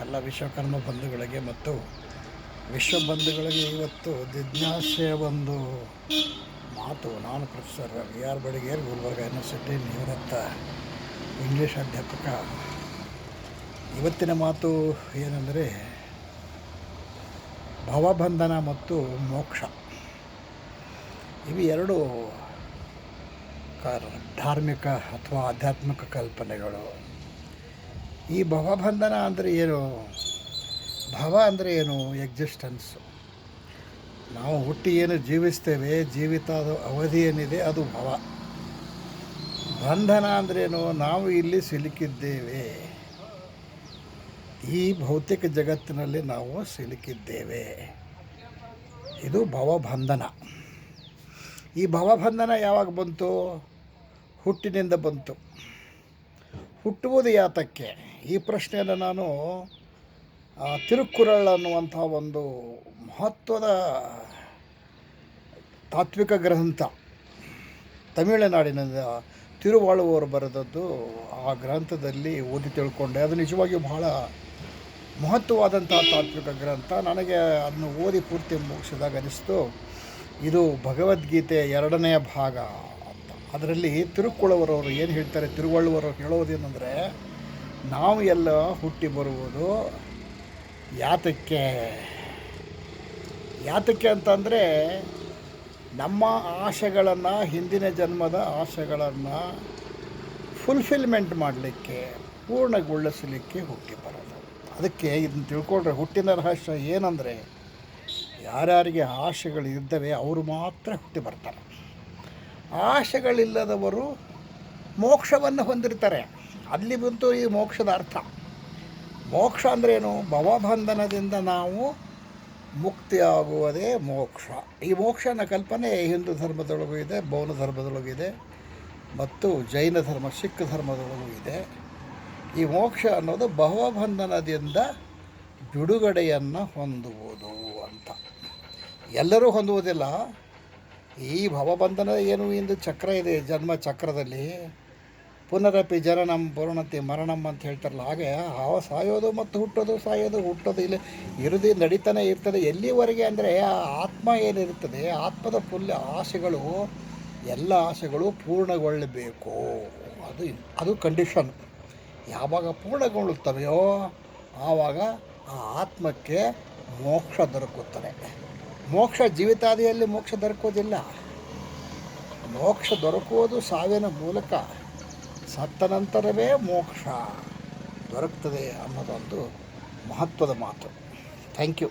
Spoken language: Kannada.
ಎಲ್ಲ ವಿಶ್ವಕರ್ಮ ಬಂಧುಗಳಿಗೆ ಮತ್ತು ವಿಶ್ವ ಬಂಧುಗಳಿಗೆ ಇವತ್ತು ಜಿಜ್ಞಾಸೆಯ ಒಂದು ಮಾತು. ನಾನು professor V R Badiger, Gulbarga university, ನಿವೃತ್ತ ಇಂಗ್ಲೀಷ್ ಅಧ್ಯಾಪಕ. ಇವತ್ತಿನ ಮಾತು ಏನೆಂದರೆ, ಭವಬಂಧನ ಮತ್ತು ಮೋಕ್ಷ. ಇವು ಎರಡು ಧಾರ್ಮಿಕ ಅಥವಾ ಆಧ್ಯಾತ್ಮಿಕ ಕಲ್ಪನೆಗಳು. ಈ ಭವಬಂಧನ ಅಂದರೆ ಏನು? ಭವ ಅಂದರೆ ಏನು? ಎಕ್ಸಿಸ್ಟೆನ್ಸು ನಾವು ಹುಟ್ಟಿ ಏನು ಜೀವಿಸ್ತೇವೆ, ಜೀವಿತ ಅವಧಿ ಏನಿದೆ, ಅದು ಭವ. ಬಂಧನ ಅಂದ್ರೇನು ನಾವು ಇಲ್ಲಿ ಸಿಲುಕಿದ್ದೇವೆ. ಈ ಭೌತಿಕ ಜಗತ್ತಿನಲ್ಲಿ ನಾವು ಸಿಲುಕಿದ್ದೇವೆ. ಇದು ಭವಬಂಧನ. ಈ ಭವಬಂಧನ ಯಾವಾಗ ಬಂತು? ಹುಟ್ಟಿನಿಂದ ಬಂತು. ಹುಟ್ಟುವುದು ಯಾತಕ್ಕೆ? ಈ ಪ್ರಶ್ನೆಯನ್ನು ನಾನು ತಿರುಕುರಳ್ ಅನ್ನುವಂಥ ಒಂದು ಮಹತ್ವದ ತಾತ್ವಿಕ ಗ್ರಂಥ, ತಮಿಳುನಾಡಿನಿಂದ ತಿರುವಾಳುವವರು ಬರೆದದ್ದು ಆ ಗ್ರಂಥದಲ್ಲಿ ಓದಿ ತಿಳ್ಕೊಂಡೆ. ಅದು ನಿಜವಾಗಿಯೂ ಬಹಳ ಮಹತ್ವವಾದಂಥ ತಾತ್ವಿಕ ಗ್ರಂಥ. ನನಗೆ ಅದನ್ನು ಓದಿ ಪೂರ್ತಿ ಮುಗಿಸಿದಾಗ ಅನಿಸ್ತು, ಇದು ಭಗವದ್ಗೀತೆ ಎರಡನೆಯ ಭಾಗ ಅಂತ. ಅದರಲ್ಲಿ ತಿರುಕುಳವರವರು ಏನು ಹೇಳ್ತಾರೆ ತಿರುವಳ್ಳುವರವ್ರು ಹೇಳೋದೇನೆಂದರೆ ನಾವು ಎಲ್ಲ ಹುಟ್ಟಿ ಬರುವುದು ಯಾತಕ್ಕೆ? ಯಾತಕ್ಕೆ ಅಂತಂದರೆ ನಮ್ಮ ಆಶೆಗಳನ್ನು, ಹಿಂದಿನ ಜನ್ಮದ ಆಶೆಗಳನ್ನು ಫುಲ್ಫಿಲ್ಮೆಂಟ್ ಮಾಡಲಿಕ್ಕೆ, ಪೂರ್ಣಗೊಳಿಸಲಿಕ್ಕೆ ಹುಟ್ಟಿ ಬರೋದು. ಅದಕ್ಕೆ ಇದನ್ನು ತಿಳ್ಕೊಂಡ್ರೆ ಹುಟ್ಟಿನ ರಹಸ್ಯ ಏನಂದರೆ ಯಾರ್ಯಾರಿಗೆ ಆಶೆಗಳು ಇದ್ದವೇ ಅವರು ಮಾತ್ರ ಹುಟ್ಟಿ ಬರ್ತಾರೆ. ಆಶೆಗಳಿಲ್ಲದವರು ಮೋಕ್ಷವನ್ನು ಹೊಂದಿರ್ತಾರೆ. ಅಲ್ಲಿ ಬಂತು ಈ ಮೋಕ್ಷದ ಅರ್ಥ. ಮೋಕ್ಷ ಅಂದ್ರೇನು? ಭವಬಂಧನದಿಂದ ನಾವು ಮುಕ್ತಿಯಾಗುವುದೇ ಮೋಕ್ಷ. ಈ ಮೋಕ್ಷನ ಕಲ್ಪನೆ ಹಿಂದೂ ಧರ್ಮದೊಳಗೂ ಇದೆ ಬೌನ ಧರ್ಮದೊಳಗೂ ಇದೆ, ಮತ್ತು ಜೈನ ಧರ್ಮ, ಸಿಖ್ ಧರ್ಮದೊಳಗೂ ಇದೆ. ಈ ಮೋಕ್ಷ ಅನ್ನೋದು ಭವಬಂಧನದಿಂದ ಬಿಡುಗಡೆಯನ್ನು ಹೊಂದುವುದು ಅಂತ. ಎಲ್ಲರೂ ಹೊಂದುವುದಿಲ್ಲ. ಈ ಭವಬಂಧನ ಏನು ಇಂದು ಚಕ್ರ ಇದೆ, ಜನ್ಮ ಚಕ್ರದಲ್ಲಿ. ಪುನರಪಿ ಜನನಂ ಪೂರ್ಣತಿ ಮರಣಂ ಅಂತ ಹೇಳ್ತಾರಲ್ಲ, ಹಾಗೆ ಹಾವ ಸಾಯೋದು ಮತ್ತು ಹುಟ್ಟೋದು ಸಾಯೋದು, ಹುಟ್ಟೋದು ಇಲ್ಲಿ ಇರುದಿ ನಡೀತಾನೆ ಇರ್ತದೆ. ಎಲ್ಲಿವರೆಗೆ ಅಂದರೆ ಆ ಆತ್ಮ ಏನಿರ್ತದೆ ಆತ್ಮದ ಫುಲ್ ಆಸೆಗಳು, ಎಲ್ಲ ಆಸೆಗಳು ಪೂರ್ಣಗೊಳ್ಳಬೇಕು. ಅದು ಅದು ಕಂಡೀಷನ್ ಯಾವಾಗ ಪೂರ್ಣಗೊಳ್ಳುತ್ತವೆಯೋ ಆವಾಗ ಆ ಆತ್ಮಕ್ಕೆ ಮೋಕ್ಷ ದೊರಕುತ್ತದೆ. ಮೋಕ್ಷ ಜೀವಿತಾದಿಯಲ್ಲಿ ಮೋಕ್ಷ ದೊರಕೋದಿಲ್ಲ ಮೋಕ್ಷ ದೊರಕುವುದು ಸಾವಿನ ಮೂಲಕ. ಸತ್ತ ನಂತರವೇ ಮೋಕ್ಷ ದೊರಕ್ತದೆ ಅನ್ನೋದೊಂದು ಮಹತ್ವದ ಮಾತು. Thank you